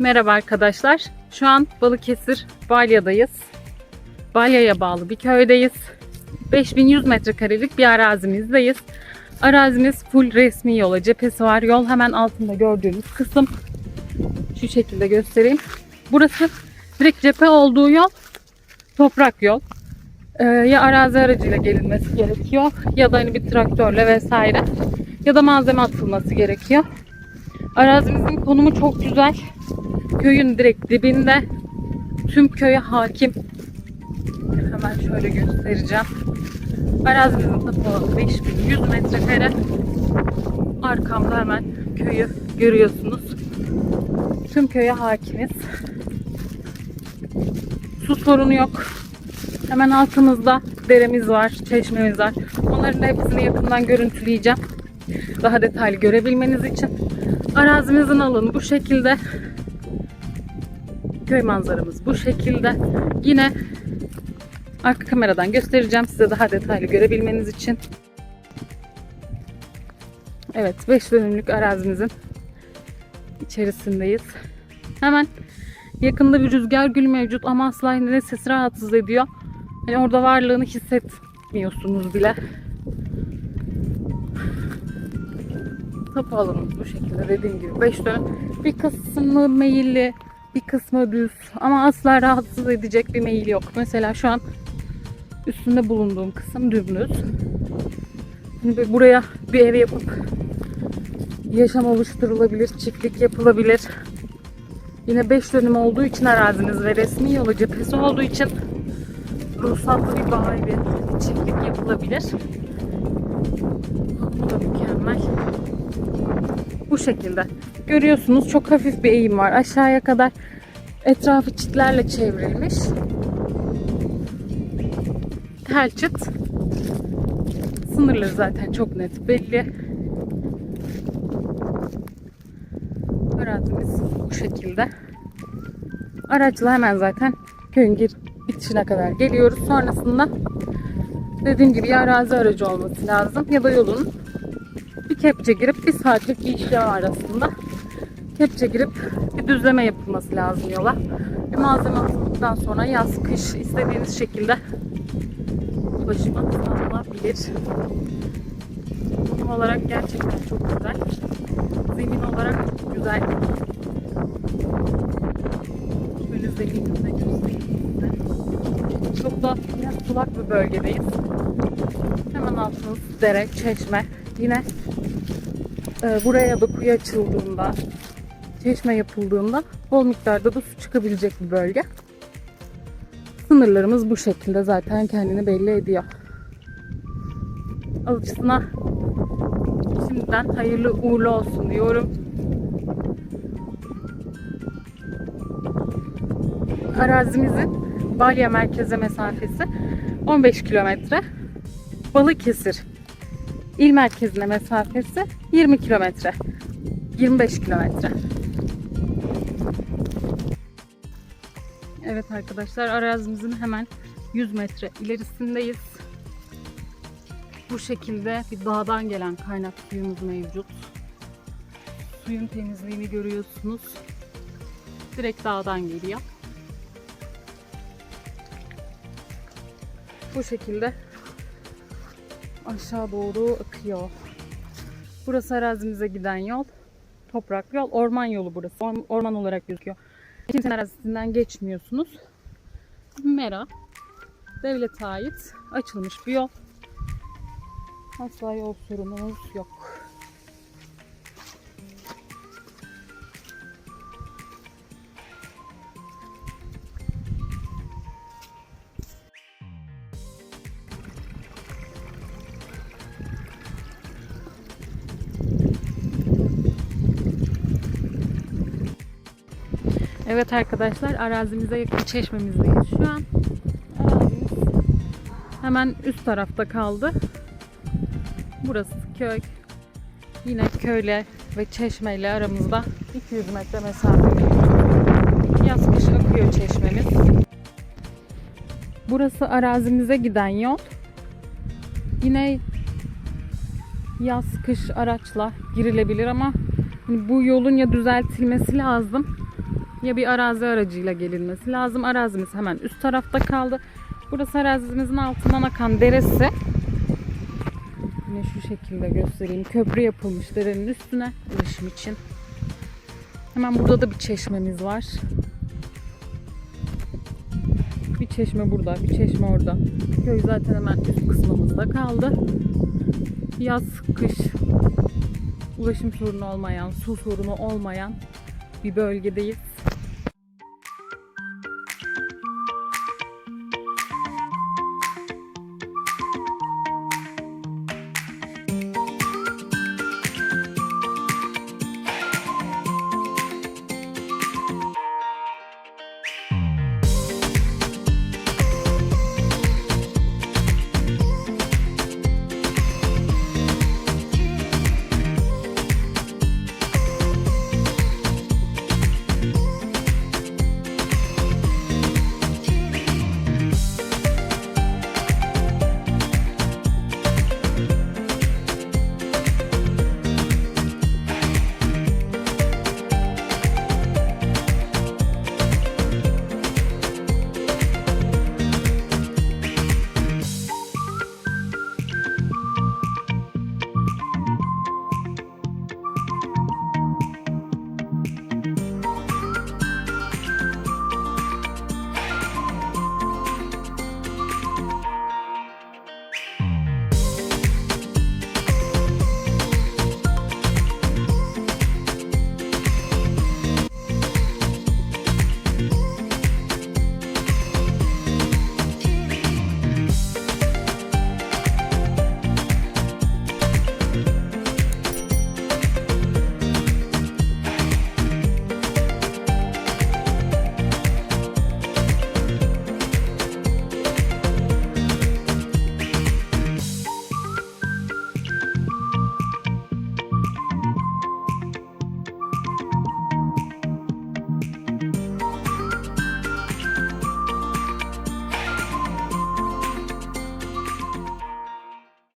Merhaba arkadaşlar. Şu an Balıkesir Balya'dayız. Balya'ya bağlı bir köydeyiz. 5100 metrekarelik bir arazimizdeyiz. Arazimiz full resmi yola cephesi var. Yol hemen altında gördüğünüz kısım. Şu şekilde göstereyim. Burası direkt cephe olduğu yol toprak yol. Ee, ya arazi aracıyla gelinmesi gerekiyor ya da hani bir traktörle vesaire ya da malzeme atılması gerekiyor. Arazimizin konumu çok güzel. Köyün direkt dibinde. Tüm köye hakim. Hemen şöyle göstereceğim. Arazimizin tapu 5100 metrekare. Arkamda hemen köyü görüyorsunuz. Tüm köye hakimiz. Su sorunu yok. Hemen altımızda deremiz var, çeşmemiz var. Onların hepsini yakından görüntüleyeceğim. Daha detaylı görebilmeniz için. Arazimizin alanı bu şekilde. Köy manzaramız bu şekilde. Yine arka kameradan göstereceğim size daha detaylı görebilmeniz için. Evet 5 dönümlük arazimizin içerisindeyiz. Hemen yakında bir rüzgar gül mevcut ama asla yine sesi rahatsız ediyor. Yani orada varlığını hissetmiyorsunuz bile. Tapu alanımız bu şekilde dediğim gibi 5 dönüm. Bir kısmı meyilli, bir kısmı düz ama asla rahatsız edecek bir meyil yok. Mesela şu an üstünde bulunduğum kısım dümdüz. Şimdi buraya bir ev yapıp yaşam oluşturulabilir, çiftlik yapılabilir. Yine 5 dönüm olduğu için araziniz ve resmi yolu cephesi olduğu için ruhsatlı bir bağ evi, çiftlik yapılabilir. Bu da mükemmel. Bu şekilde. Görüyorsunuz çok hafif bir eğim var. Aşağıya kadar etrafı çitlerle çevrilmiş. Tel çıt. Sınırları zaten çok net belli. Arazimiz bu şekilde. Araçla hemen zaten köyün bitişine kadar geliyoruz. Sonrasında dediğim gibi ya arazi aracı olması lazım ya da yolun kepçe girip bir saatlik işlem arasında kepçe girip bir düzleme yapılması lazım yola. Bir malzeme atıldıktan sonra yaz, kış istediğiniz şekilde ulaşıma sağlanabilir. Konum olarak gerçekten çok güzel. Zemin olarak çok güzel. Göstereyim size. Çok da biraz sulak bir bölgedeyiz. Hemen altımız dere, çeşme. Yine e, buraya da kuyu açıldığında, çeşme yapıldığında bol miktarda da su çıkabilecek bir bölge. Sınırlarımız bu şekilde zaten kendini belli ediyor. Alıcısına şimdiden hayırlı uğurlu olsun diyorum. Arazimizin Balya merkeze mesafesi 15 kilometre. Balıkesir il merkezine mesafesi 20 kilometre. 25 kilometre. Evet arkadaşlar arazimizin hemen 100 metre ilerisindeyiz. Bu şekilde bir dağdan gelen kaynak suyumuz mevcut. Suyun temizliğini görüyorsunuz. Direkt dağdan geliyor. Bu şekilde aşağı doğru akıyor. Burası arazimize giden yol. Toprak yol. Orman yolu burası. Orm- Orman olarak gözüküyor. Kimsenin arazisinden geçmiyorsunuz. Mera. Devlete ait açılmış bir yol. Asla yol sorunumuz yok. Evet arkadaşlar arazimize yakın çeşmemizdeyiz şu an. Hemen üst tarafta kaldı. Burası köy. Yine köyle ve çeşmeyle aramızda 200 metre mesafe. Yaz kış akıyor çeşmemiz. Burası arazimize giden yol. Yine yaz kış araçla girilebilir ama bu yolun ya düzeltilmesi lazım ya bir arazi aracıyla gelinmesi lazım. Arazimiz hemen üst tarafta kaldı. Burası arazimizin altından akan deresi. Yine şu şekilde göstereyim. Köprü yapılmış derenin üstüne ulaşım için. Hemen burada da bir çeşmemiz var. Bir çeşme burada, bir çeşme orada. Köy zaten hemen üst kısmımızda kaldı. Yaz, kış ulaşım sorunu olmayan, su sorunu olmayan bir bölgedeyiz.